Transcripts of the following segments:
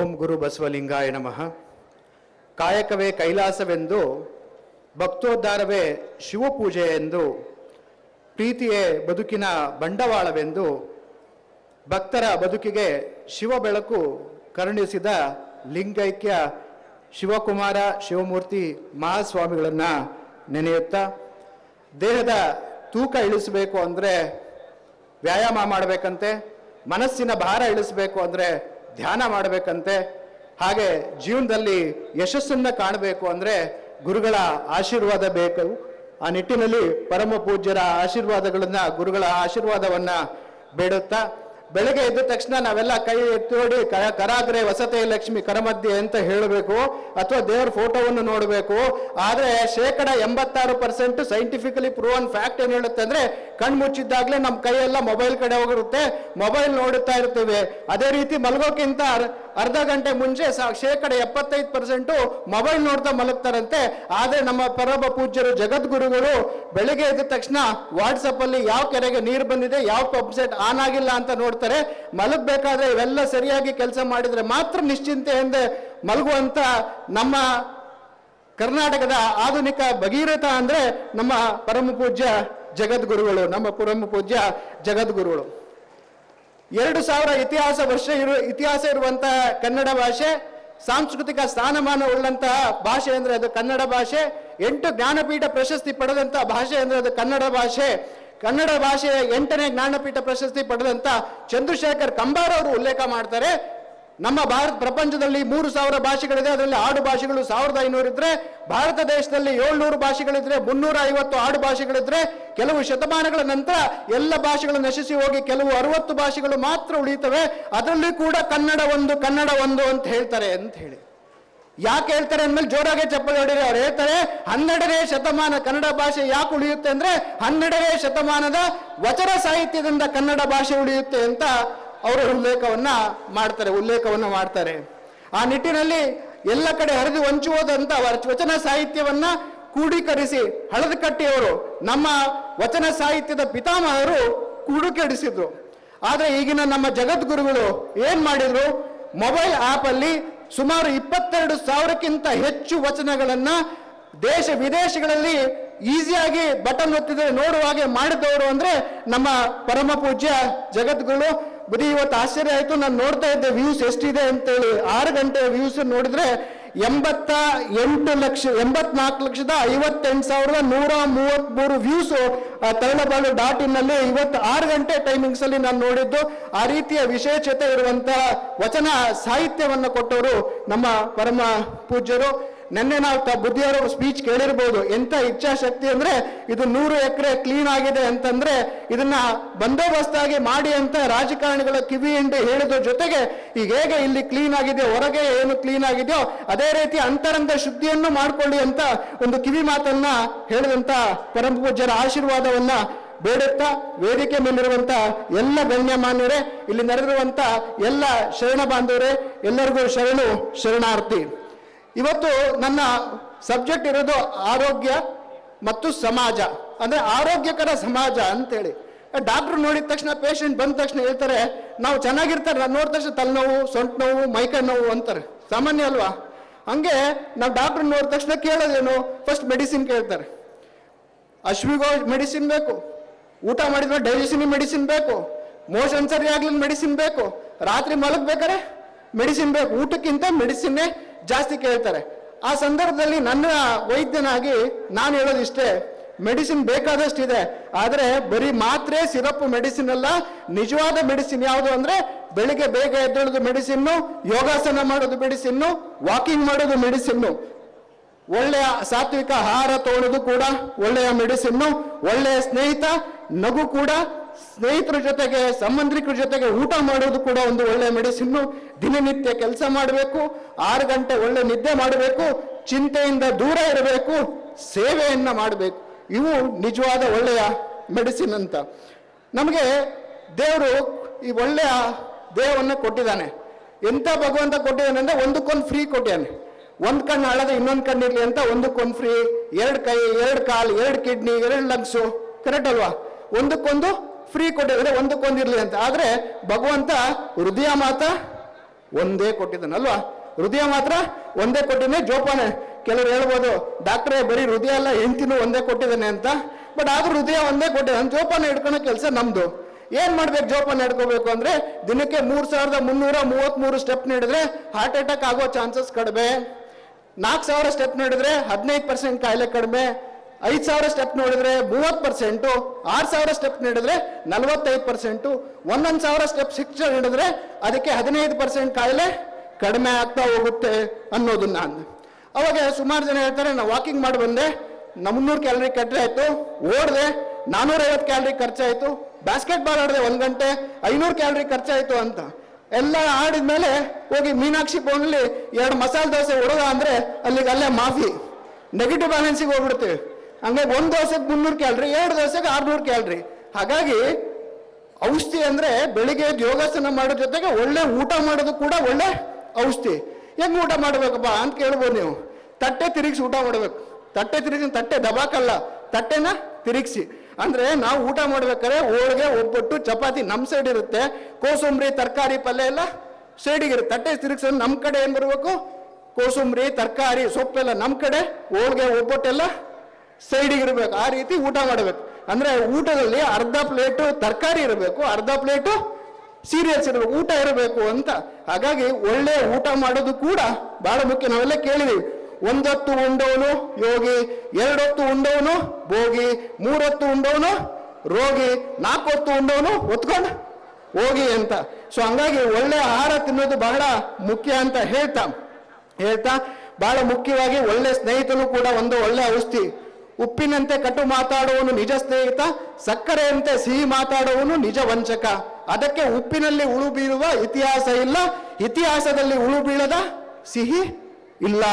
ಓಂ ಗುರು ಬಸವಲಿಂಗಾಯ ನಮಃ. ಕಾಯಕವೇ ಕೈಲಾಸವೆಂದು ಭಕ್ತೋದ್ಧಾರವೇ ಶಿವಪೂಜೆ ಎಂದು ಪ್ರೀತಿಯೇ ಬದುಕಿನ ಬಂಡವಾಳವೆಂದು ಭಕ್ತರ ಬದುಕಿಗೆ ಶಿವ ಬೆಳಕು ಕರುಣಿಸಿದ ಲಿಂಗೈಕ್ಯ ಶಿವಕುಮಾರ ಶಿವಮೂರ್ತಿ ಮಹಾಸ್ವಾಮಿಗಳನ್ನು ನೆನೆಯುತ್ತಾ, ದೇಹದ ತೂಕ ಇಳಿಸಬೇಕು ಅಂದರೆ ವ್ಯಾಯಾಮ ಮಾಡಬೇಕಂತೆ, ಮನಸ್ಸಿನ ಭಾರ ಇಳಿಸಬೇಕು ಅಂದರೆ ಧ್ಯಾನ ಮಾಡಬೇಕಂತೆ. ಹಾಗೆ ಜೀವನದಲ್ಲಿ ಯಶಸ್ಸನ್ನು ಕಾಣಬೇಕು ಅಂದರೆ ಗುರುಗಳ ಆಶೀರ್ವಾದ ಬೇಕು. ಆ ನಿಟ್ಟಿನಲ್ಲಿ ಪರಮ ಪೂಜ್ಯರ ಆಶೀರ್ವಾದಗಳನ್ನ, ಗುರುಗಳ ಆಶೀರ್ವಾದವನ್ನ ಬೇಡುತ್ತಾ ಬೆಳಗ್ಗೆ ಎದ್ದ ತಕ್ಷಣ ನಾವೆಲ್ಲ ಕೈ ಎತ್ತೋಡಿ ಕರಾಗ್ರೆ, ವಸತಿ ಲಕ್ಷ್ಮಿ ಕರಮಧ್ಯೆ ಅಂತ ಹೇಳಬೇಕು, ಅಥವಾ ದೇವರ ಫೋಟೋವನ್ನು ನೋಡಬೇಕು. ಆದರೆ ಶೇಕಡ ಎಂಬತ್ತಾರು ಪರ್ಸೆಂಟ್ ಸೈಂಟಿಫಿಕಲಿ ಪ್ರೂವನ್ ಫ್ಯಾಕ್ಟ್ ಏನು ಹೇಳುತ್ತೆ ಅಂದ್ರೆ ಕಣ್ಣು ಮುಚ್ಚಿದ್ದಾಗ್ಲೇ ನಮ್ಮ ಕೈಯೆಲ್ಲ ಮೊಬೈಲ್ ಕಡೆ ಹೋಗಿರುತ್ತೆ ಮೊಬೈಲ್ ನೋಡುತ್ತಾ ಇರ್ತೇವೆ. ಅದೇ ರೀತಿ ಮಲಗೋಕ್ಕಿಂತ ಅರ್ಧ ಗಂಟೆ ಮುಂಚೆ ಶೇಕಡ ಎಪ್ಪತ್ತೈದು ಪರ್ಸೆಂಟು ಮೊಬೈಲ್ ನೋಡ್ತಾ ಮಲಗ್ತಾರಂತೆ. ಆದರೆ ನಮ್ಮ ಪರಮ ಪೂಜ್ಯರು, ಜಗದ್ಗುರುಗಳು ಬೆಳಿಗ್ಗೆ ಎದ್ದ ತಕ್ಷಣ ವಾಟ್ಸಪ್ ಅಲ್ಲಿ ಯಾವ ಕೆರೆಗೆ ನೀರು ಬಂದಿದೆ, ಯಾವ ಪಂಪ್ಸೆಟ್ ಆನ್ ಆಗಿಲ್ಲ ಅಂತ ನೋಡ್ತಾರೆ. ಮಲಗಬೇಕಾದ್ರೆ ಇವೆಲ್ಲ ಸರಿಯಾಗಿ ಕೆಲಸ ಮಾಡಿದ್ರೆ ಮಾತ್ರ ನಿಶ್ಚಿಂತೆಯಿಂದ ಮಲಗುವಂತ ನಮ್ಮ ಕರ್ನಾಟಕದ ಆಧುನಿಕ ಭಗೀರಥ ಅಂದ್ರೆ ನಮ್ಮ ಪರಮ ಪೂಜ್ಯ ಜಗದ್ಗುರುಗಳು, ನಮ್ಮ ಪರಮ ಪೂಜ್ಯ ಜಗದ್ಗುರುಗಳು. ಎರಡು ಸಾವಿರ ಇತಿಹಾಸ ವರ್ಷ ಇರುವ ಇತಿಹಾಸ ಇರುವಂತಹ ಕನ್ನಡ ಭಾಷೆ, ಸಾಂಸ್ಕೃತಿಕ ಸ್ಥಾನಮಾನ ಉಳ್ಳಂತಹ ಭಾಷೆ ಅಂದ್ರೆ ಅದು ಕನ್ನಡ ಭಾಷೆ. ಎಂಟು ಜ್ಞಾನಪೀಠ ಪ್ರಶಸ್ತಿ ಪಡೆದಂತಹ ಭಾಷೆ ಅಂದ್ರೆ ಅದು ಕನ್ನಡ ಭಾಷೆ. ಕನ್ನಡ ಭಾಷೆಯ ಎಂಟನೇ ಜ್ಞಾನಪೀಠ ಪ್ರಶಸ್ತಿ ಪಡೆದಂತ ಚಂದ್ರಶೇಖರ್ ಕಂಬಾರ್ ಅವರು ಉಲ್ಲೇಖ ಮಾಡ್ತಾರೆ. ನಮ್ಮ ಭಾರತ ಪ್ರಪಂಚದಲ್ಲಿ ಮೂರು ಸಾವಿರ ಭಾಷೆಗಳಿದೆ, ಅದರಲ್ಲಿ ಆಡು ಭಾಷೆಗಳು ಸಾವಿರದ ಐನೂರು ಇದ್ರೆ, ಭಾರತ ದೇಶದಲ್ಲಿ ಏಳ್ನೂರು ಭಾಷೆಗಳಿದ್ರೆ, ಮುನ್ನೂರ ಐವತ್ತು ಆಡು ಭಾಷೆಗಳಿದ್ರೆ, ಕೆಲವು ಶತಮಾನಗಳ ನಂತರ ಎಲ್ಲ ಭಾಷೆಗಳು ನಶಿಸಿ ಹೋಗಿ ಕೆಲವು ಅರವತ್ತು ಭಾಷೆಗಳು ಮಾತ್ರ ಉಳಿಯುತ್ತವೆ ಅದರಲ್ಲಿ ಕೂಡ ಕನ್ನಡ ಒಂದು ಕನ್ನಡ ಒಂದು ಅಂತ ಹೇಳ್ತಾರೆ ಅಂತ ಹೇಳಿ. ಯಾಕೆ ಹೇಳ್ತಾರೆ ಅಂದ್ಮೇಲೆ ಜೋರಾಗೆ ಚಪ್ಪಲಿ ಹೊಡಿರಿ, ಅವ್ರು ಹೇಳ್ತಾರೆ, ಹನ್ನೆರಡನೇ ಶತಮಾನ ಕನ್ನಡ ಭಾಷೆ ಯಾಕೆ ಉಳಿಯುತ್ತೆ ಅಂದ್ರೆ, ಹನ್ನೆರಡನೇ ಶತಮಾನದ ವಚನ ಸಾಹಿತ್ಯದಿಂದ ಕನ್ನಡ ಭಾಷೆ ಉಳಿಯುತ್ತೆ ಅಂತ ಅವರು ಉಲ್ಲೇಖವನ್ನ ಮಾಡ್ತಾರೆ ಉಲ್ಲೇಖವನ್ನ ಮಾಡ್ತಾರೆ. ಆ ನಿಟ್ಟಿನಲ್ಲಿ ಎಲ್ಲ ಕಡೆ ಹರಿದು ಹಂಚುವುದಂತ ಅವರ ವಚನ ಸಾಹಿತ್ಯವನ್ನ ಕ್ರೋಢೀಕರಿಸಿ ಹಳದಕಟ್ಟಿಯವರು ನಮ್ಮ ವಚನ ಸಾಹಿತ್ಯದ ಪಿತಾಮಹರು ಕ್ರೋಢೀಕರಿಸಿದ್ರು ಆದರೆ ಈಗಿನ ನಮ್ಮ ಜಗದ್ಗುರುಗಳು ಏನ್ ಮಾಡಿದ್ರು? ಮೊಬೈಲ್ ಆಪ್ ಅಲ್ಲಿ ಸುಮಾರು ಇಪ್ಪತ್ತೆರಡು ಸಾವಿರಕ್ಕಿಂತ ಹೆಚ್ಚು ವಚನಗಳನ್ನ ದೇಶ ವಿದೇಶಗಳಲ್ಲಿ ಈಸಿಯಾಗಿ ಬಟನ್ ಒತ್ತಿದ್ರೆ, ನೋಡುವ ಹಾಗೆ ಮಾಡಿದವರು ಅಂದ್ರೆ ನಮ್ಮ ಪರಮ ಪೂಜ್ಯ ಜಗದ್ಗುರು ಬರೀ ಇವತ್ತು ಆಶ್ಚರ್ಯ ಆಯಿತು, ನಾನು ನೋಡ್ತಾ ಇದ್ದೆ ವ್ಯೂಸ್ ಎಷ್ಟಿದೆ ಅಂತೇಳಿ. ಆರು ಗಂಟೆ ವ್ಯೂಸ್ ನೋಡಿದ್ರೆ ಎಂಬತ್ತ ಎಂಟು ಲಕ್ಷ, ಎಂಬತ್ನಾಲ್ಕು ಲಕ್ಷದ ಐವತ್ತೆಂಟು ಸಾವಿರದ ನೂರ ಮೂವತ್ಮೂರು ವ್ಯೂಸ್ ತೈಲಬಾಳು ಡಾಟ್ ಇನ್ ಅಲ್ಲಿ ಇವತ್ತು ಆರು ಗಂಟೆ ಟೈಮಿಂಗ್ಸ್ ಅಲ್ಲಿ ನಾನು ನೋಡಿದ್ದು. ಆ ರೀತಿಯ ವಿಶೇಷತೆ ಇರುವಂತಹ ವಚನ ಸಾಹಿತ್ಯವನ್ನು ಕೊಟ್ಟವರು ನಮ್ಮ ಪರಮ ಪೂಜ್ಯರು. ನಿನ್ನೆ ನಾವು ಬುದ್ಧಿಯವರ ಸ್ಪೀಚ್ ಕೇಳಿರ್ಬೋದು. ಎಂತ ಇಚ್ಛಾಶಕ್ತಿ ಅಂದ್ರೆ ಇದು ನೂರು ಎಕರೆ ಕ್ಲೀನ್ ಆಗಿದೆ ಅಂತಂದ್ರೆ ಇದನ್ನ ಬಂದೋಬಸ್ತಾಗಿ ಮಾಡಿ ಅಂತ ರಾಜಕಾರಣಿಗಳ ಕಿವಿ ಎಂದು ಹೇಳಿದ ಜೊತೆಗೆ ಈಗ ಹೇಗೆ ಇಲ್ಲಿ ಕ್ಲೀನ್ ಆಗಿದೆ ಹೊರಗೆ ಏನು ಕ್ಲೀನ್ ಆಗಿದೆಯೋ, ಅದೇ ರೀತಿ ಅಂತರಂಗ ಶುದ್ಧಿಯನ್ನು ಮಾಡ್ಕೊಳ್ಳಿ ಅಂತ ಒಂದು ಕಿವಿ ಮಾತನ್ನ ಹೇಳಿದಂತ ಪರಮ ಪೂಜ್ಯರ ಆಶೀರ್ವಾದವನ್ನ ಬೇಡುತ್ತಾ ವೇದಿಕೆ ಮೇಲಿರುವಂತ ಎಲ್ಲ ಗಣ್ಯಮಾನ್ಯರೇ, ಇಲ್ಲಿ ನಡೆದಿರುವಂತ ಎಲ್ಲ ಶರಣ ಬಾಂಧವರೇ, ಎಲ್ಲರಿಗೂ ಶರಣು ಶರಣಾರ್ಥಿ. ಇವತ್ತು ನನ್ನ ಸಬ್ಜೆಕ್ಟ್ ಇರೋದು ಆರೋಗ್ಯ ಮತ್ತು ಸಮಾಜ, ಅಂದ್ರೆ ಆರೋಗ್ಯಕರ ಸಮಾಜ ಅಂತೇಳಿ. ಡಾಕ್ಟರ್ ನೋಡಿದ ತಕ್ಷಣ ಪೇಷಂಟ್ ಬಂದ ತಕ್ಷಣ ಹೇಳ್ತಾರೆ, ನಾವು ಚೆನ್ನಾಗಿರ್ತಾರೆ ನಾನು ನೋಡಿದ ತಕ್ಷಣ ತಲೆನೋವು ಸೊಂಟ ನೋವು ಮೈಕೈ ನೋವು ಅಂತಾರೆ. ಸಾಮಾನ್ಯ ಅಲ್ವಾ? ಹಂಗೆ ನಾವು ಡಾಕ್ಟರ್ ನೋಡಿದ ತಕ್ಷಣ ಕೇಳೋದೇನು? ಫಸ್ಟ್ ಮೆಡಿಸಿನ್ ಕೇಳ್ತಾರೆ. ಅಶ್ವಿಗೋ ಮೆಡಿಸಿನ್ ಬೇಕು. ಊಟ ಮಾಡಿದ್ರೆ ಡೈಜೆಷನ್ ಮೆಡಿಸಿನ್ ಬೇಕು. ಮೋಷನ್ ಸರಿ ಆಗ್ಲಿ ಮೆಡಿಸಿನ್ ಬೇಕು. ರಾತ್ರಿ ಮಲಗ್ಬೇಕಾರೆ ಮೆಡಿಸಿನ್ ಬೇಕು. ಊಟಕ್ಕಿಂತ ಮೆಡಿಸಿನ್ನೇ ಜಾಸ್ತಿ ಕೇಳ್ತಾರೆ. ಆ ಸಂದರ್ಭದಲ್ಲಿ ನನ್ನ ವೈದ್ಯನಾಗಿ ನಾನು ಹೇಳೋದಿಷ್ಟೇ ಮೆಡಿಸಿನ್ ಬೇಕಾದಷ್ಟು ಇದೆ, ಆದರೆ ಬರೀ ಮಾತ್ರೆ, ಸಿರಪ್, ಮೆಡಿಸಿನ್ ಅಲ್ಲ, ನಿಜವಾದ ಮೆಡಿಸಿನ್ ಯಾವುದು ಅಂದ್ರೆ ಬೆಳಿಗ್ಗೆ ಬೇಗ ಎದ್ದೇಳೋದು ಮೆಡಿಸಿನ್ನು, ಯೋಗಾಸನ ಮಾಡೋದು ಮೆಡಿಸಿನ್ನು, ವಾಕಿಂಗ್ ಮಾಡೋದು ಮೆಡಿಸಿನ್ನು. ಒಳ್ಳೆಯ ಸಾತ್ವಿಕ ಆಹಾರ ತಗೊಳ್ಳೋದು ಕೂಡ ಒಳ್ಳೆಯ ಮೆಡಿಸಿನ್ನು, ಒಳ್ಳೆಯ ಸ್ನೇಹಿತ, ನಗು ಕೂಡ ಸ್ನೇಹಿತರ ಜೊತೆಗೆ, ಸಂಬಂಧಿಕರ ಜೊತೆಗೆ ಊಟ ಮಾಡೋದು ಕೂಡ ಒಂದು ಒಳ್ಳೆ ಮೆಡಿಸಿನ್ನು. ದಿನನಿತ್ಯ ಕೆಲಸ ಮಾಡಬೇಕು, ಆರು ಗಂಟೆ ಒಳ್ಳೆ ನಿದ್ದೆ ಮಾಡಬೇಕು, ಚಿಂತೆಯಿಂದ ದೂರ ಇರಬೇಕು, ಸೇವೆಯನ್ನ ಮಾಡಬೇಕು. ಇವು ನಿಜವಾದ ಒಳ್ಳೆಯ ಮೆಡಿಸಿನ್ ಅಂತ. ನಮಗೆ ದೇವರು ಈ ಒಳ್ಳೆಯ ದೇಹವನ್ನು ಕೊಟ್ಟಿದ್ದಾನೆ. ಎಂತ ಭಗವಂತ ಕೊಟ್ಟಿದ್ದಾನೆ ಅಂದ್ರೆ ಒಂದಕ್ಕೊಂದು ಫ್ರೀ ಕೊಟ್ಟಿದ್ದಾನೆ. ಒಂದು ಕಣ್ಣು ಹಳದೆ ಇನ್ನೊಂದು ಕಣ್ಣು ಇರಲಿ ಅಂತ ಒಂದಕ್ಕೊಂದು ಫ್ರೀ ಎರಡು ಕೈ, ಎರಡು ಕಾಲು, ಎರಡು ಕಿಡ್ನಿ ಎರಡು ಲಂಗ್ಸು ಕರೆಕ್ಟ್ ಅಲ್ವಾ? ಒಂದಕ್ಕೊಂದು ಫ್ರೀ ಕೊಟ್ಟಿದ್ರೆ ಒಂದಕ್ಕೊಂದಿರಲಿ ಅಂತ. ಆದ್ರೆ ಭಗವಂತ ಹೃದಯ ಮಾತ್ರ ಒಂದೇ ಕೊಟ್ಟಿದ್ದಾನಲ್ವಾ ಹೃದಯ ಮಾತ್ರ ಒಂದೇ ಕೊಟ್ಟಿದ್ದೆ ಜೋಪಾನ ಕೆಲವರು ಹೇಳ್ಬೋದು, ಡಾಕ್ಟ್ರೇ, ಬರೀ ಹೃದಯ ಎಲ್ಲ ಹೆಂಡತಿನೂ ಒಂದೇ ಕೊಟ್ಟಿದ್ದಾನೆ ಅಂತ. ಬಟ್ ಆದ್ರೂ ಹೃದಯ ಒಂದೇ ಕೊಟ್ಟಿದ್ದಾನೆ. ಜೋಪಾನ ಹಿಡ್ಕೊಳೋ ಕೆಲಸ ನಮ್ದು. ಏನು ಮಾಡ್ಬೇಕು ಜೋಪಾನ ಹಿಡ್ಕೋಬೇಕು ಅಂದ್ರೆ, ದಿನಕ್ಕೆ ಮೂರ್ ಸಾವಿರದ ಮುನ್ನೂರ ಮೂವತ್ಮೂರು ಸ್ಟೆಪ್ ನೀಡಿದ್ರೆ ಹಾರ್ಟ್ ಅಟ್ಯಾಕ್ ಆಗೋ ಚಾನ್ಸಸ್ ಕಡಿಮೆ. ನಾಲ್ಕು ಸಾವಿರ ಸ್ಟೆಪ್ ನೀಡಿದ್ರೆ ಹದಿನೈದು ಪರ್ಸೆಂಟ್ ಕಾಯಿಲೆ ಕಡಿಮೆ. ಐದು ಸಾವಿರ ಸ್ಟೆಪ್ ನೋಡಿದ್ರೆ ಮೂವತ್ತು ಪರ್ಸೆಂಟು ಆರು ಸಾವಿರ ಸ್ಟೆಪ್ ನೀಡಿದ್ರೆ ನಲವತ್ತೈದು ಪರ್ಸೆಂಟು ಒಂದೊಂದು ಸಾವಿರ ಸ್ಟೆಪ್ ಶಿಕ್ಷೆ ನೀಡಿದ್ರೆ ಅದಕ್ಕೆ ಹದಿನೈದು ಪರ್ಸೆಂಟ್ ಕಾಯಿಲೆ ಕಡಿಮೆ ಆಗ್ತಾ ಹೋಗುತ್ತೆ ಅನ್ನೋದನ್ನ ನಾನು ಅವಾಗ ಸುಮಾರು ಜನ ಹೇಳ್ತಾರೆ, ನಾನು ವಾಕಿಂಗ್ ಮಾಡಿ ಬಂದೆ ಮುನ್ನೂರು ಕ್ಯಾಲರಿ ಕಟ್ಟರೆ ಆಯ್ತು, ಓಡಿದೆ, ನಾನೂರೈವತ್ತು ಕ್ಯಾಲರಿ ಖರ್ಚಾಯಿತು ಬ್ಯಾಸ್ಕೆಟ್ ಬಾಲ್ ಆಡಿದೆ ಒಂದು ಗಂಟೆ, ಐನೂರು ಕ್ಯಾಲರಿ ಖರ್ಚಾಯಿತು ಅಂತ. ಎಲ್ಲ ಆಡಿದ್ಮೇಲೆ ಹೋಗಿ ಮೀನಾಕ್ಷಿ ಫೋನಲ್ಲಿ ಎರಡು ಮಸಾಲೆ ದೋಸೆ ಹೊಡೆದ ಅಂದರೆ ಅಲ್ಲಿಗೆ ಅಲ್ಲೇ ಮಾಫಿ ನೆಗೆಟಿವ್ ಬ್ಯಾಲೆನ್ಸಿಗೆ ಹೋಗ್ಬಿಡ್ತೀವಿ ಹಂಗಾಗಿ ಒಂದು ದೋಸೆಗೆ ಮುನ್ನೂರು ಕ್ಯಾಲ್ರಿ, ಎರಡು ದೋಸೆಗೆ ಆರ್ನೂರು ಕ್ಯಾಲ್ರಿ. ಹಾಗಾಗಿ ಔಷಧಿ ಅಂದ್ರೆ ಬೆಳಿಗ್ಗೆ ಯೋಗಾಸನ ಮಾಡೋ ಜೊತೆಗೆ ಒಳ್ಳೆ ಊಟ ಮಾಡೋದು ಕೂಡ ಒಳ್ಳೆ ಔಷಧಿ. ಹೆಂಗ್ ಊಟ ಮಾಡ್ಬೇಕಪ್ಪ ಅಂತ ಕೇಳ್ಬೋದು ನೀವು. ತಟ್ಟೆ ತಿರುಗಿಸಿ ಊಟ ಮಾಡ್ಬೇಕು. ತಟ್ಟೆ ತಿರುಗಿಸಿ ತಟ್ಟೆ ದಬಾಕಲ್ಲ, ತಟ್ಟೆನ ತಿರುಗಿಸಿ. ಅಂದ್ರೆ ನಾವು ಊಟ ಮಾಡ್ಬೇಕಾದ್ರೆ ಹೋಳಿಗೆ, ಒಬ್ಬಟ್ಟು, ಚಪಾತಿ ನಮ್ಮ ಸೈಡ್ ಇರುತ್ತೆ. ಕೋಸಂಬರಿ, ತರಕಾರಿ, ಪಲ್ಯ ಎಲ್ಲ ಸೈಡಿಗೆ ಇರುತ್ತೆ. ತಟ್ಟೆ ತಿರುಗಿಸೋದು ನಮ್ಮ ಕಡೆ ಏನು ಬರಬೇಕು? ಕೋಸಂಬರಿ, ತರಕಾರಿ, ಸೊಪ್ಪೆಲ್ಲ ನಮ್ಮ ಕಡೆ, ಹೋಳಿಗೆ, ಒಬ್ಬಟ್ಟೆಲ್ಲ ಸೈಡಿಗೆ ಇರಬೇಕು. ಆ ರೀತಿ ಊಟ ಮಾಡಬೇಕು. ಅಂದ್ರೆ ಊಟದಲ್ಲಿ ಅರ್ಧ ಪ್ಲೇಟು ತರಕಾರಿ ಇರಬೇಕು, ಅರ್ಧ ಪ್ಲೇಟು ಸೀರಿಯಲ್ಸ್ ಇರಬೇಕು, ಊಟ ಇರಬೇಕು ಅಂತ. ಹಾಗಾಗಿ ಒಳ್ಳೆ ಊಟ ಮಾಡೋದು ಕೂಡ ಬಹಳ ಮುಖ್ಯ. ನಾವೆಲ್ಲ ಕೇಳಿದೀವಿ. ಒಂದೊತ್ತು ಉಂಡವನು ಯೋಗಿ, ಎರಡೊತ್ತು ಉಂಡವನು ಭೋಗಿ, ಮೂರೊತ್ತು ಉಂಡವನು ರೋಗಿ, ನಾಲ್ಕೊತ್ತು ಉಂಡವನು ಒತ್ಕೊಂಡು ಹೋಗಿ ಅಂತ. ಸೊ ಹಂಗಾಗಿ ಒಳ್ಳೆ ಆಹಾರ ತಿನ್ನೋದು ಬಹಳ ಮುಖ್ಯ ಅಂತ ಹೇಳ್ತಾ ಹೇಳ್ತಾ ಬಹಳ ಮುಖ್ಯವಾಗಿ ಒಳ್ಳೆ ಸ್ನೇಹಿತನು ಕೂಡ ಒಂದು ಒಳ್ಳೆ ಔಷಧಿ. ಉಪ್ಪಿನಂತೆ ಕಟು ಮಾತಾಡುವನು ನಿಜ ಸ್ನೇಹಿತ, ಸಕ್ಕರೆಯಂತೆ ಸಿಹಿ ಮಾತಾಡುವನು ನಿಜ ವಂಚಕ. ಅದಕ್ಕೆ ಉಪ್ಪಿನಲ್ಲಿ ಉಳು ಬೀಳುವ ಇತಿಹಾಸ ಇಲ್ಲ, ಇತಿಹಾಸದಲ್ಲಿ ಉಳು ಬೀಳದ ಸಿಹಿ ಇಲ್ಲ.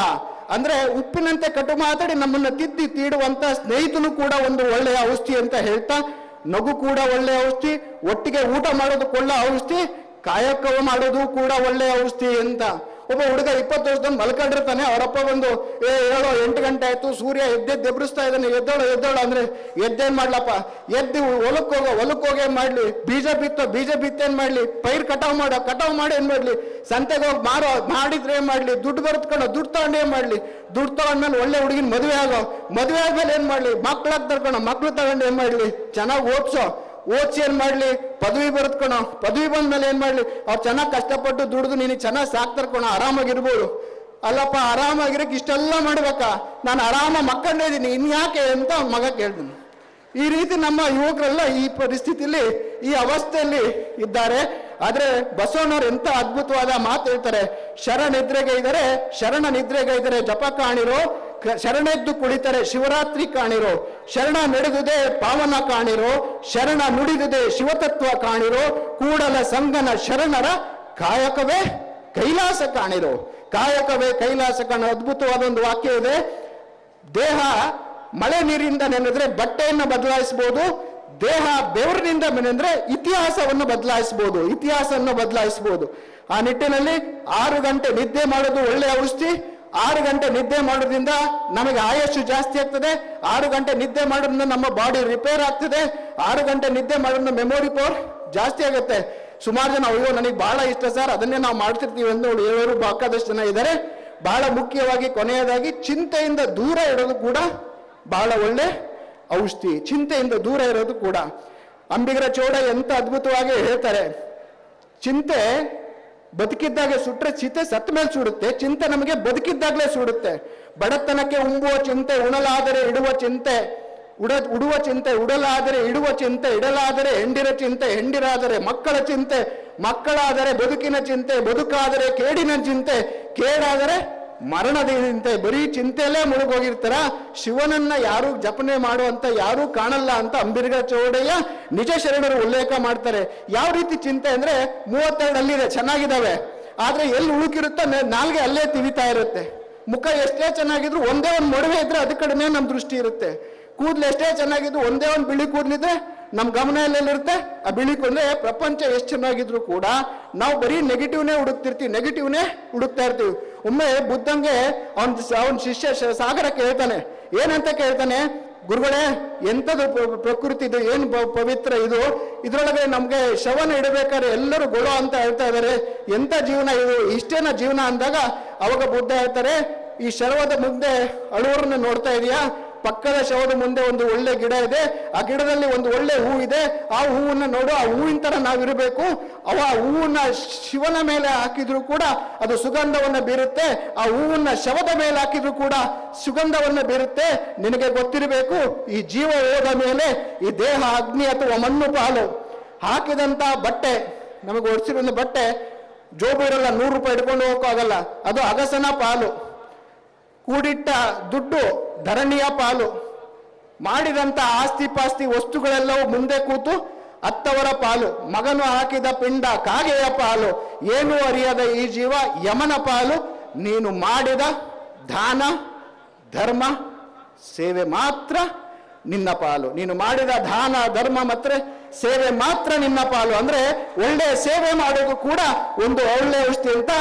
ಅಂದ್ರೆ ಉಪ್ಪಿನಂತೆ ಕಟು ಮಾತಾಡಿ ನಮ್ಮನ್ನ ತಿದ್ದಿ ತೀಡುವಂತ ಸ್ನೇಹಿತನು ಕೂಡ ಒಂದು ಒಳ್ಳೆಯ ಔಷಧಿ ಅಂತ ಹೇಳ್ತಾ, ನಗು ಕೂಡ ಒಳ್ಳೆಯ ಔಷಧಿ, ಒಟ್ಟಿಗೆ ಊಟ ಮಾಡೋದು ಕೊಳ್ಳ ಔಷಧಿ, ಕಾಯಕವ ಮಾಡೋದು ಕೂಡ ಒಳ್ಳೆಯ ಔಷಧಿ ಅಂತ. ಒಬ್ಬ ಹುಡುಗ ಇಪ್ಪತ್ತು ವರ್ಷದಲ್ಲಿ ಮಲ್ಕೊಂಡಿರ್ತಾನೆ, ಅವರಪ್ಪ ಬಂದು, ಏ, ಹೇಳೋ, ಎಂಟು ಗಂಟೆ ಆಯ್ತು, ಸೂರ್ಯ ಎದ್ದೆದ್ದು ಎಬ್ರಿಸ್ತಾ ಇದ್ದಾನೆ, ಎದ್ದೋಳ ಎದ್ದೋಳ, ಅಂದ್ರೆ, ಎದ್ದೇನ್ ಮಾಡ್ಲಪ್ಪ, ಎದ್ದು ಹೊಲಕ್ ಹೋಗೋ, ಹೊಲಕ್ ಹೋಗಿ ಮಾಡ್ಲಿ? ಬೀಜ ಬಿತ್ತೋ, ಬೀಜ ಬಿತ್ತೇನ್ ಮಾಡ್ಲಿ? ಪೈರ್ ಕಟಾವ್ ಮಾಡೋ, ಕಟಾವ್ ಮಾಡಿ ಏನ್ ಮಾಡ್ಲಿ? ಸಂತೆಗೆ ಹೋಗಿ ಮಾರೋ, ಮಾಡಿದ್ರೆ ಏನ್ ಮಾಡ್ಲಿ? ದುಡ್ಡು ಬರ್ತ್ಕೊಂಡು ದುಡ್ಡು ತಗೊಂಡು ಏನ್ ಮಾಡ್ಲಿ? ದುಡ್ಡು ತಗೊಂಡ್ಮೇಲೆ ಒಳ್ಳೆ ಹುಡುಗಿನ ಮದುವೆ ಆಗೋ, ಮದುವೆ ಆದ್ಮೇಲೆ ಏನ್ ಮಾಡ್ಲಿ? ಮಕ್ಳಾಗ್ ತರ್ಕೊಂಡು, ಮಕ್ಳು ತಗೊಂಡು ಏನ್ ಮಾಡ್ಲಿ? ಚೆನ್ನಾಗಿ ಓದ್ಸೋ ಓದ್ಸಿ ಏನ್ ಮಾಡ್ಲಿ? ಪದವಿ ಬರೆದ್ಕೊಣೋ ಪದವಿ ಬಂದ್ಮೇಲೆ ಏನ್ ಮಾಡ್ಲಿ? ಅವ್ರು ಚೆನ್ನಾಗಿ ಕಷ್ಟಪಟ್ಟು ದುಡಿದು ನೀನು ಚೆನ್ನಾಗಿ ಸಾಕ್ತರ್ಕೊಣೋ ಆರಾಮಾಗಿರ್ಬೋದು ಅಲ್ಲಪ್ಪ, ಆರಾಮಾಗಿರೋಕೆ ಇಷ್ಟೆಲ್ಲ ಮಾಡ್ಬೇಕಾ? ನಾನು ಆರಾಮ ಮಕ್ಕಂಡೇ ಇದೀನಿ ಇನ್ಯಾಕೆ ಅಂತ ಅವ್ನ ಮಗ ಕೇಳ್ತೀನಿ ಈ ರೀತಿ ನಮ್ಮ ಯುವಕರೆಲ್ಲ ಈ ಪರಿಸ್ಥಿತಿಯಲ್ಲಿ ಈ ಅವಸ್ಥೆಯಲ್ಲಿ ಇದ್ದಾರೆ. ಆದ್ರೆ ಬಸವಣ್ಣವ್ರು ಎಂತ ಅದ್ಭುತವಾದ ಮಾತು ಹೇಳ್ತಾರೆ. ನಿದ್ರೆಗೈದರೆ ಇದ್ದಾರೆ ಶರಣ ನಿದ್ರೆಗೆ ಇದ್ದಾರೆ ಜಪ ಕಾಣಿರೋ ಶರಣೆದ್ದು ಕುಳಿತರೆ ಶಿವರಾತ್ರಿ ಕಾಣಿರೋ. ಶರಣ ನಡೆದುದೆ ಪಾವನ ಕಾಣಿರೋ, ಶರಣ ನುಡಿದುದೆ ಶಿವತತ್ವ ಕಾಣಿರೋ, ಕೂಡಲ ಸಂಗನ ಶರಣರ ಕಾಯಕವೇ ಕೈಲಾಸ ಕಾಣಿರೋ. ಕಾಯಕವೇ ಕೈಲಾಸ ಕಾಣ ಅದ್ಭುತವಾದ ಒಂದು ವಾಕ್ಯ ಇದೆ. ದೇಹ ಮಳೆ ನೀರಿಂದ ನೆನೆದ್ರೆ ಬಟ್ಟೆಯನ್ನು ಬದಲಾಯಿಸಬಹುದು ದೇಹ ಬೆವರಿನಿಂದ ನೆನೆದ್ರೆ ಇತಿಹಾಸವನ್ನು ಬದಲಾಯಿಸಬಹುದು ಇತಿಹಾಸವನ್ನು ಬದಲಾಯಿಸಬಹುದು ಆ ನಿಟ್ಟಿನಲ್ಲಿ ಆರು ಗಂಟೆ ನಿದ್ದೆ ಮಾಡೋದು ಒಳ್ಳೆಯ ಔಷಧಿ. ಆರು ಗಂಟೆ ನಿದ್ದೆ ಮಾಡೋದ್ರಿಂದ ನಮಗೆ ಆಯಸ್ಸು ಜಾಸ್ತಿ ಆಗ್ತದೆ. ಆರು ಗಂಟೆ ನಿದ್ದೆ ಮಾಡೋದ್ರಿಂದ ನಮ್ಮ ಬಾಡಿ ರಿಪೇರ್ ಆಗ್ತದೆ. ಆರು ಗಂಟೆ ನಿದ್ದೆ ಮಾಡೋದ್ರಿಂದ ಮೆಮೊರಿ ಪವರ್ ಜಾಸ್ತಿ ಆಗುತ್ತೆ. ಸುಮಾರು ಜನ, ಅಯ್ಯೋ, ನನಗೆ ಬಹಳ ಇಷ್ಟ ಸರ್, ಅದನ್ನೇ ನಾವು ಮಾಡ್ತಿರ್ತೀವಿ ಅಂತ ಹೇಳೋರು ಬಾಕಾದಷ್ಟು ಜನ ಇದ್ದಾರೆ. ಬಹಳ ಮುಖ್ಯವಾಗಿ ಕೊನೆಯದಾಗಿ ಚಿಂತೆಯಿಂದ ದೂರ ಇಡೋದು ಕೂಡ ಬಹಳ ಒಳ್ಳೆ ಔಷಧಿ. ಚಿಂತೆಯಿಂದ ದೂರ ಇರೋದು ಕೂಡ. ಅಂಬಿಗರ ಚೋಡ ಎಂತ ಅದ್ಭುತವಾಗಿ ಹೇಳ್ತಾರೆ. ಚಿಂತೆ ಬದುಕಿದ್ದಾಗೆ ಸುಟ್ರೆ ಚಿತೆ ಸತ್ತ ಮೇಲೆ ಸುಡುತ್ತೆ, ಚಿಂತೆ ನಮಗೆ ಬದುಕಿದ್ದಾಗಲೇ ಸುಡುತ್ತೆ. ಬಡತನಕ್ಕೆ ಉಂಬುವ ಚಿಂತೆ, ಉಣಲಾದರೆ ಇಡುವ ಚಿಂತೆ, ಉಡ, ಉಡುವ ಚಿಂತೆ, ಉಡಲಾದರೆ ಇಡುವ ಚಿಂತೆ, ಇಡಲಾದರೆ ಹೆಂಡಿರ ಚಿಂತೆ, ಹೆಂಡಿರಾದರೆ ಮಕ್ಕಳ ಚಿಂತೆ, ಮಕ್ಕಳಾದರೆ ಬದುಕಿನ ಚಿಂತೆ, ಬದುಕಾದರೆ ಕೇಡಿನ ಚಿಂತೆ, ಕೇಡಾದರೆ ಮರಣದ ಚಿಂತೆ ಬರೀ ಚಿಂತೆಯಲ್ಲೇ ಮುಳುಗೋಗಿರ್ತಾರ? ಶಿವನನ್ನ ಯಾರು ಜಪನೆ ಮಾಡುವಂತ, ಯಾರು ಕಾಣಲ್ಲ ಅಂತ ಅಂಬಿರ್ಗ ಚೌಡಯ್ಯ ನಿಜ ಶರಣರು ಉಲ್ಲೇಖ ಮಾಡ್ತಾರೆ. ಯಾವ ರೀತಿ ಚಿಂತೆ ಅಂದ್ರೆ ಮೂವತ್ತೆರಡು ಅಲ್ಲಿದೆ ಚೆನ್ನಾಗಿದ್ದಾವೆ ಆದ್ರೆ ಎಲ್ಲಿ ಉಳುಕಿರುತ್ತೋ ನಾಲ್ಗೆ ಅಲ್ಲೇ ತಿವಿತಾ ಇರುತ್ತೆ. ಮುಖ ಎಷ್ಟೇ ಚೆನ್ನಾಗಿದ್ರು ಒಂದೇ ಒಂದು ಮಡುವೆ ಇದ್ರೆ ಅದ ಕಡೆನೇ ನಮ್ ದೃಷ್ಟಿ ಇರುತ್ತೆ. ಕೂದ್ಲು ಎಷ್ಟೇ ಚೆನ್ನಾಗಿದ್ರು ಒಂದೇ ಒಂದು ಬಿಳಿ ಕೂದ್ಲಿದ್ರೆ ನಮ್ ಗಮನ ಎಲ್ಲೆಲ್ಲಿರುತ್ತೆ? ಆ ಬಿಳಿ ಕೂದಲೇ ಪ್ರಪಂಚ ಎಷ್ಟು ಚೆನ್ನಾಗಿದ್ರು ಕೂಡ ನಾವು ಬರೀ ನೆಗೆಟಿವ್ನೇ ಹುಡುಕ್ತಿರ್ತೀವಿ ನೆಗೆಟಿವ್ನೇ ಹುಡುಕ್ತಾ ಇರ್ತೀವಿ. ಒಮ್ಮೆ ಬುದ್ಧಂಗೆ ಅವನ್ ಅವನ್ ಶಿಷ್ಯ ಸಾಗರ ಕೇಳ್ತಾನೆ. ಏನಂತ ಕೇಳ್ತಾನೆ? ಗುರುಗಳೇ, ಎಂಥದ್ದು ಪ್ರ- ಪ್ರಕೃತಿ ಇದು? ಏನು ಪವಿತ್ರ ಇದು? ಇದ್ರೊಳಗೆ ನಮ್ಗೆ ಶವನ ಇಡಬೇಕಾದ್ರೆ ಎಲ್ಲರೂ ಗೊಳೋ ಅಂತ ಹೇಳ್ತಾ ಇದ್ದಾರೆ. ಎಂಥ ಜೀವನ ಇದು? ಇಷ್ಟೇನ ಜೀವನ ಅಂದಾಗ ಅವಾಗ ಬುದ್ಧ ಹೇಳ್ತಾರೆ, ಈ ಶವದ ಮುಂದೆ ಅಳುವರನ್ನ ನೋಡ್ತಾ ಇದೀಯಾ? ಪಕ್ಕದ ಶವದ ಮುಂದೆ ಒಂದು ಒಳ್ಳೆ ಗಿಡ ಇದೆ. ಆ ಗಿಡದಲ್ಲಿ ಒಂದು ಒಳ್ಳೆ ಹೂ ಇದೆ. ಆ ಹೂವನ್ನ ನೋಡು, ಆ ಹೂವಿನ ತರ ನಾವಿರಬೇಕು. ಅವ ಆ ಹೂವನ್ನ ಶಿವನ ಮೇಲೆ ಹಾಕಿದ್ರು ಕೂಡ ಅದು ಸುಗಂಧವನ್ನ ಬೀರುತ್ತೆ. ಆ ಹೂವನ್ನ ಶವದ ಮೇಲೆ ಹಾಕಿದ್ರು ಕೂಡ ಸುಗಂಧವನ್ನ ಬೀರುತ್ತೆ. ನಿನಗೆ ಗೊತ್ತಿರಬೇಕು, ಈ ಜೀವ ಹೋದ ಮೇಲೆ ಈ ದೇಹ, ಅಗ್ನಿ ಅಥವಾ ಮಣ್ಣು ಪಾಲು ಹಾಕಿದಂತ ಬಟ್ಟೆ, ನಮಗೆ ಒಡಿಸಿರೋ ಬಟ್ಟೆ, ಜೋಬು ಇರಲ್ಲ, ನೂರು ರೂಪಾಯಿ ಇಟ್ಕೊಂಡು ಹೋಗೋಕ್ಕಾಗಲ್ಲ. ಅದು ಅಗಸನ ಪಾಲು. ಕೂಡಿಟ್ಟ ದುಡ್ಡು ಧರಣಿಯ ಪಾಲು. ಮಾಡಿದಂತ ಆಸ್ತಿ ಪಾಸ್ತಿ ವಸ್ತುಗಳೆಲ್ಲವೂ ಮುಂದೆ ಕೂತು ಅತ್ತವರ ಪಾಲು, ಮಗನು ಹಾಕಿದ ಪಿಂಡ, ಕಾಗೆಯ ಪಾಲು, ಏನು ಅರಿಯದ ಈ ಜೀವ, ಯಮನ ಪಾಲು, ನೀನು ಮಾಡಿದ ದಾನ, ಧರ್ಮ, ಸೇವೆ ಮಾತ್ರ ನಿನ್ನ ಪಾಲು. ನೀನು ಮಾಡಿದ ದಾನ, ಧರ್ಮ ಮಾತ್ರ ಸೇವೆ ಮಾತ್ರ ನಿನ್ನ ಪಾಲು. ಅಂದ್ರೆ ಒಳ್ಳೆಯ ಸೇವೆ ಮಾಡೋದು ಕೂಡ ಒಂದು ಒಳ್ಳೆಯ ಔಷಧಿ ಅಂತ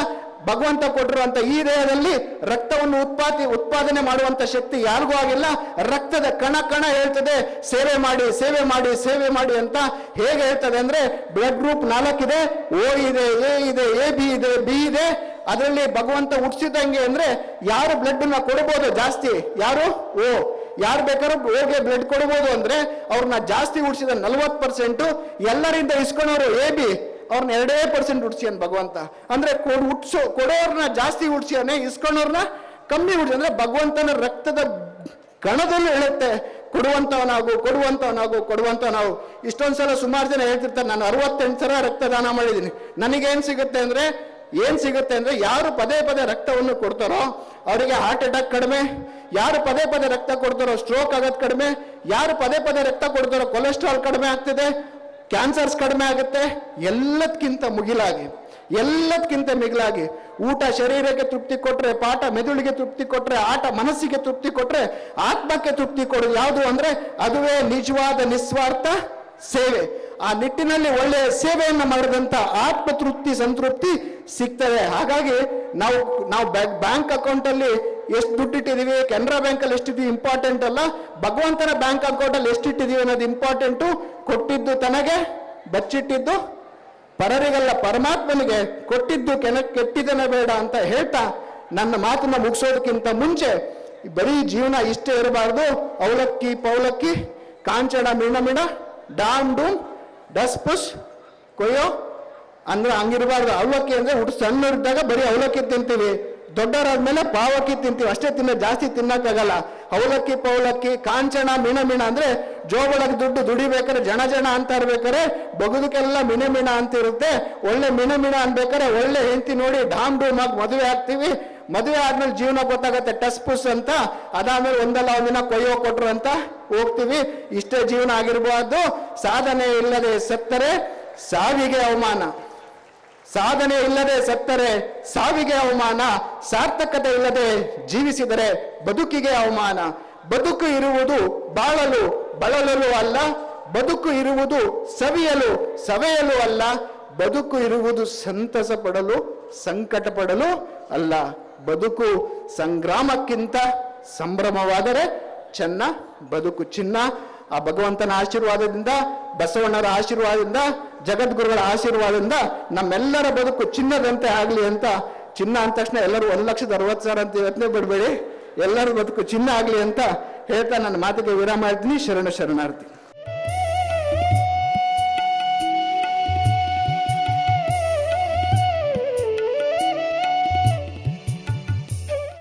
ಭಗವಂತ ಕೊಟ್ಟಿರುವಂತ ಈ ದೇಹದಲ್ಲಿ ರಕ್ತವನ್ನು ಉತ್ಪಾದಿ ಉತ್ಪಾದನೆ ಮಾಡುವಂತ ಶಕ್ತಿ ಯಾರಿಗೂ ಆಗಿಲ್ಲ. ರಕ್ತದ ಕಣ ಕಣ ಹೇಳ್ತದೆ, ಸೇವೆ ಮಾಡಿ ಸೇವೆ ಮಾಡಿ ಸೇವೆ ಮಾಡಿ ಅಂತ ಹೇಗೆ ಹೇಳ್ತದೆ ಅಂದ್ರೆ ಬ್ಲಡ್ ಗ್ರೂಪ್ ನಾಲ್ಕಿದೆ ಓ ಇದೆ ಎ ಇದೆ ಎ ಬಿ ಇದೆ ಬಿ ಇದೆ. ಅದರಲ್ಲಿ ಭಗವಂತ ಹುಟ್ಟಿಸಿದಂಗೆ ಅಂದ್ರೆ ಯಾರು ಬ್ಲಡ್ನ ಕೊಡಬಹುದು ಜಾಸ್ತಿ? ಯಾರು? ಓ ಯಾರು ಬೇಕಾದ್ರೂ ಓಗೆ ಬ್ಲಡ್ ಕೊಡಬಹುದು ಅಂದ್ರೆ ಅವ್ರನ್ನ ಜಾಸ್ತಿ ಉಡ್ಸಿದ ನಲ್ವತ್ ಪರ್ಸೆಂಟ್ ಎಲ್ಲರಿಂದ ಇಸ್ಕೊಳೋರು ಎ ಬಿ ಅವ್ರನ್ನ ಎರಡೇ ಪರ್ಸೆಂಟ್ ಹುಡ್ಸಿಯನ್ ಭಗವಂತ. ಅಂದ್ರೆ ಕೊಡ್ ಕೊಡೋರ್ನ ಜಾಸ್ತಿ ಹುಡ್ಸಿಯಾನೆ ಇಸ್ಕೊಳ್ಳೋರ್ನ ಕಮ್ಮಿ ಹುಡ್ಸಿ ಅಂದ್ರೆ ಭಗವಂತನ ರಕ್ತದ ಕಣದಲ್ಲಿ ಹೇಳುತ್ತೆ, ಕೊಡುವಂತವನಾಗು ಕೊಡುವಂತವನಾಗು ಕೊಡುವಂತವನಾಗು. ಇಷ್ಟೊಂದು ಸಲ ಸುಮಾರು ಜನ ಹೇಳ್ತಿರ್ತಾರೆ, ನಾನು ಅರವತ್ತೆಂಟು ಸಲ ರಕ್ತದಾನ ಮಾಡಿದ್ದೀನಿ. ನನಗೇನು ಸಿಗುತ್ತೆ ಅಂದ್ರೆ, ಏನು ಸಿಗುತ್ತೆ ಅಂದ್ರೆ ಯಾರು ಪದೇ ಪದೇ ರಕ್ತವನ್ನು ಕೊಡ್ತಾರೋ ಅವರಿಗೆ ಹಾರ್ಟ್ ಅಟ್ಯಾಕ್ ಕಡಿಮೆ. ಯಾರು ಪದೇ ಪದೇ ರಕ್ತ ಕೊಡ್ತಾರೋ ಸ್ಟ್ರೋಕ್ ಆಗೋದು ಕಡಿಮೆ. ಯಾರು ಪದೇ ಪದೇ ರಕ್ತ ಕೊಡ್ತಾರೋ ಕೊಲೆಸ್ಟ್ರಾಲ್ ಕಡಿಮೆ ಆಗ್ತಿದೆ. ಕ್ಯಾನ್ಸರ್ಸ್ ಕಡಿಮೆ ಆಗುತ್ತೆ ಎಲ್ಲದಕ್ಕಿಂತ ಮುಗಿಲಾಗಿ ಎಲ್ಲದಕ್ಕಿಂತ ಮಿಗಿಲಾಗಿ, ಊಟ ಶರೀರಕ್ಕೆ ತೃಪ್ತಿ ಕೊಟ್ರೆ, ಪಾಠ ಮೆದುಳಿಗೆ ತೃಪ್ತಿ ಕೊಟ್ರೆ, ಆಟ ಮನಸ್ಸಿಗೆ ತೃಪ್ತಿ ಕೊಟ್ರೆ, ಆತ್ಮಕ್ಕೆ ತೃಪ್ತಿ ಕೊಡೋದು ಯಾವುದು ಅಂದ್ರೆ ಅದುವೇ ನಿಜವಾದ ನಿಸ್ವಾರ್ಥ ಸೇವೆ. ಆ ನಿಟ್ಟಿನಲ್ಲಿ ಒಳ್ಳೆಯ ಸೇವೆಯನ್ನು ಮಾಡಿದಂತ ಆತ್ಮ ತೃಪ್ತಿ ಸಂತೃಪ್ತಿ ಸಿಗ್ತದೆ. ಹಾಗಾಗಿ ನಾವು ನಾವು ಬ್ಯಾಂಕ್ ಅಕೌಂಟ್ ಅಲ್ಲಿ ಎಷ್ಟು ದುಡ್ಡು ಇಟ್ಟಿದೀವಿ? ಕೆನರಾ ಬ್ಯಾಂಕಲ್ಲಿ ಎಷ್ಟಿದೀವಿ ಇಂಪಾರ್ಟೆಂಟ್ ಅಲ್ಲ. ಭಗವಂತನ ಬ್ಯಾಂಕ್ ಅಕೌಂಟಲ್ಲಿ ಎಷ್ಟಿಟ್ಟಿದೀವಿ ಅನ್ನೋದು ಇಂಪಾರ್ಟೆಂಟು ಕೊಟ್ಟಿದ್ದು ತನಗೆ, ಬಚ್ಚಿಟ್ಟಿದ್ದು ಪರರಿಗಲ್ಲ. ಪರಮಾತ್ಮನಿಗೆ ಕೊಟ್ಟಿದ್ದು ಕೆನ, ಕೆಟ್ಟಿದನ ಬೇಡ ಅಂತ ಹೇಳ್ತಾ ನನ್ನ ಮಾತನ್ನ ಮುಗಿಸೋದಕ್ಕಿಂತ ಮುಂಚೆ ಬರೀ ಜೀವನ ಇಷ್ಟೇ ಇರಬಾರ್ದು. ಅವಲಕ್ಕಿ, ಪೌಲಕ್ಕಿ ಕಾಂಚಣ ಮಿಣ ಮಿಣ, ಡಾಮ್, ಡೂಮ್, ಡಸ್, ಪುಸ್, ಕೊಯ್ಯೋ, ಅಂದ್ರೆ ಹಂಗಿರಬಾರ್ದು. ಅವಲಕ್ಕಿ ಅಂದ್ರೆ ಹುಟ್ಟು ಸಣ್ಣ ಇದ್ದಾಗ ಬರೀ ಅವಲಕ್ಕಿ ತಿಂತೀವಿ. ದೊಡ್ಡವರಾದ್ಮೇಲೆ ಪಾವಕ್ಕಿ ತಿಂತೀವಿ. ಅಷ್ಟೇ ತಿನ್ನ, ಜಾಸ್ತಿ ತಿನ್ನಕ್ಕಾಗಲ್ಲ. ಅವಲಕ್ಕಿ ಪೌಲಕ್ಕಿ, ಕಾಂಚನ ಮಿಣ ಮಿಣ ಅಂದ್ರೆ ಜೋಬಳಗ್ ದುಡ್ಡು ದುಡಿಬೇಕಾರೆ ಜನ ಜನ ಅಂತ ಇರ್ಬೇಕಾರೆ ಬಗುದಕ್ಕೆಲ್ಲ ಮಿಣ ಮಿಣ ಅಂತ ಇರುತ್ತೆ. ಒಳ್ಳೆ ಮಿಣ ಮಿಣ ಅನ್ಬೇಕಾರೆ ಒಳ್ಳೆ ಹೆಂಡತಿ ನೋಡಿ ಡಾಮ್, ಡೂಮ್ ಆಗಿ ಮದುವೆ ಆಗ್ತೀವಿ. ಮದುವೆ ಆದ್ಮೇಲೆ ಜೀವನ ಗೊತ್ತಾಗತ್ತೆ. ಟಸ್ ಪುಸ್ ಅಂತ. ಅದಾದ್ಮೇಲೆ ಒಂದಲ್ಲ ಒಂದಿನ ಕೊಯ್ಯೋ ಕೊಟ್ರು ಅಂತ ಹೋಗ್ತೀವಿ. ಇಷ್ಟೇ ಜೀವನ ಆಗಿರ್ಬಾರ್ದು ಸಾಧನೆ ಇಲ್ಲದೆ ಸತ್ತರೆ ಸಾವಿಗೆ ಅವಮಾನ. ಸಾಧನೆ ಇಲ್ಲದೆ ಸತ್ತರೆ ಸಾವಿಗೆ ಅವಮಾನ, ಸಾರ್ಥಕತೆ ಇಲ್ಲದೆ ಜೀವಿಸಿದರೆ ಬದುಕಿಗೆ ಅವಮಾನ. ಬದುಕು ಇರುವುದು ಬಾಳಲು, ಬಳಲಲು ಅಲ್ಲ, ಬದುಕು ಇರುವುದು ಸವಿಯಲು, ಸವೆಯಲು ಅಲ್ಲ, ಬದುಕು ಇರುವುದು ಸಂತಸ ಪಡಲು ಸಂಕಟ ಪಡಲು ಅಲ್ಲ. ಬದುಕು ಸಂಗ್ರಾಮಕ್ಕಿಂತ ಸಂಭ್ರಮವಾದರೆ, ಚೆನ್ನ, ಬದುಕು ಚಿನ್ನ ಆ ಭಗವಂತನ ಆಶೀರ್ವಾದದಿಂದ, ಬಸವಣ್ಣರ ಆಶೀರ್ವಾದದಿಂದ, ಜಗದ್ಗುರುಗಳ ಆಶೀರ್ವಾದದಿಂದ ನಮ್ಮೆಲ್ಲರ ಬದುಕು ಚಿನ್ನದಂತೆ ಆಗಲಿ ಅಂತ, ಚಿನ್ನ ಅಂದ ತಕ್ಷಣ ಎಲ್ಲರೂ ಒಂದು ಲಕ್ಷದ ಅರವತ್ತು ಸಾವಿರ ಅಂತ ಇವತ್ತೇ ಬಿಡಬೇಡಿ ಎಲ್ಲರ ಬದುಕು ಚಿನ್ನ ಆಗಲಿ ಅಂತ ಹೇಳ್ತಾ ನನ್ನ ಮಾತಿಗೆ ವಿರಾಮ ಮಾಡ್ತೀನಿ ಶರಣ ಶರಣಾರ್ಥಿ.